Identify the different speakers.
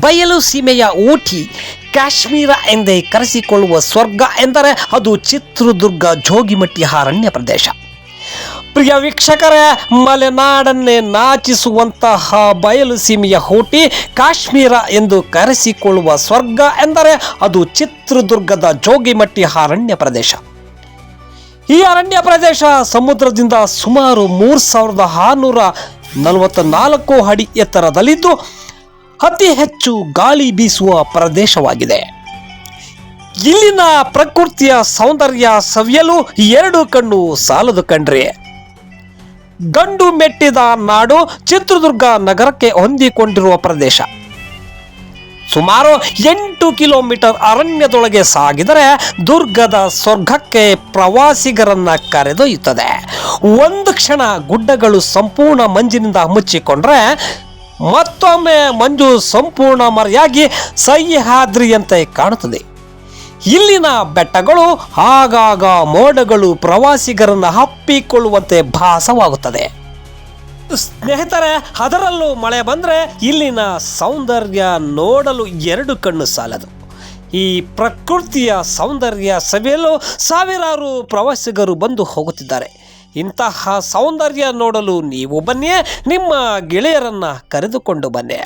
Speaker 1: ಬಯಲು ಸೀಮೆಯ ಊಟಿ, ಕಾಶ್ಮೀರ ಎಂದೇ ಕರೆಸಿಕೊಳ್ಳುವ ಸ್ವರ್ಗ ಎಂದರೆ ಅದು ಚಿತ್ರದುರ್ಗ ಜೋಗಿಮಟ್ಟಿ ಅರಣ್ಯ ಪ್ರದೇಶ. ಪ್ರಿಯ ವೀಕ್ಷಕರೇ, ಮಲೆನಾಡನ್ನೇ ನಾಚಿಸುವಂತಹ ಬಯಲು ಸೀಮೆಯ ಊಟಿ ಕಾಶ್ಮೀರ ಎಂದು ಕರೆಸಿಕೊಳ್ಳುವ ಸ್ವರ್ಗ ಎಂದರೆ ಅದು ಚಿತ್ರದುರ್ಗದ ಜೋಗಿಮಟ್ಟಿ ಅರಣ್ಯ ಪ್ರದೇಶ. ಈ ಅರಣ್ಯ ಪ್ರದೇಶ ಸಮುದ್ರದಿಂದ ಸುಮಾರು ಮೂರು ಸಾವಿರದ ಆರುನೂರ ನಲವತ್ತ ನಾಲ್ಕು ಅಡಿ ಎತ್ತರದಲ್ಲಿದ್ದು ಅತಿ ಹೆಚ್ಚು ಗಾಳಿ ಬೀಸುವ ಪ್ರದೇಶವಾಗಿದೆ. ಇಲ್ಲಿನ ಪ್ರಕೃತಿಯ ಸೌಂದರ್ಯ ಸವಿಯಲು ಎರಡು ಕಣ್ಣು ಸಾಲದು ಕಂಡ್ರಿ ಗಂಡು ಮೆಟ್ಟಿದ ನಾಡು ಚಿತ್ರದುರ್ಗ ನಗರಕ್ಕೆ ಹೊಂದಿಕೊಂಡಿರುವ ಪ್ರದೇಶ. ಸುಮಾರು ಎಂಟು ಕಿಲೋಮೀಟರ್ ಅರಣ್ಯದೊಳಗೆ ಸಾಗಿದರೆ ದುರ್ಗದ ಸ್ವರ್ಗಕ್ಕೆ ಪ್ರವಾಸಿಗರನ್ನ ಕರೆದೊಯ್ಯುತ್ತದೆ. ಒಂದು ಕ್ಷಣ ಗುಡ್ಡಗಳು ಸಂಪೂರ್ಣ ಮಂಜಿನಿಂದ ಮುಚ್ಚಿಕೊಂಡ್ರೆ ಮತ್ತೊಮ್ಮೆ ಮಂಜು ಸಂಪೂರ್ಣ ಮರೆಯಾಗಿ ಸಹ್ಯಾದ್ರಿಯಂತೆ ಕಾಣುತ್ತದೆ. ಇಲ್ಲಿನ ಬೆಟ್ಟಗಳು ಆಗಾಗ ಮೋಡಗಳು ಪ್ರವಾಸಿಗರನ್ನು ಹಪ್ಪಿಕೊಳ್ಳುವಂತೆ ಭಾಸವಾಗುತ್ತದೆ. ಸ್ನೇಹಿತರೆ, ಅದರಲ್ಲೂ ಮಳೆ ಬಂದರೆ ಇಲ್ಲಿನ ಸೌಂದರ್ಯ ನೋಡಲು ಎರಡು ಕಣ್ಣು ಸಾಲದು. ಈ ಪ್ರಕೃತಿಯ ಸೌಂದರ್ಯ ಸವಿಯಲು ಸಾವಿರಾರು ಪ್ರವಾಸಿಗರು ಬಂದು ಹೋಗುತ್ತಿದ್ದಾರೆ. ಇಂತಹ ಸೌಂದರ್ಯ ನೋಡಲು ನೀವು ಬನ್ನಿ ನಿಮ್ಮ ಗೆಳೆಯರನ್ನು ಕರೆದುಕೊಂಡು ಬನ್ನಿ.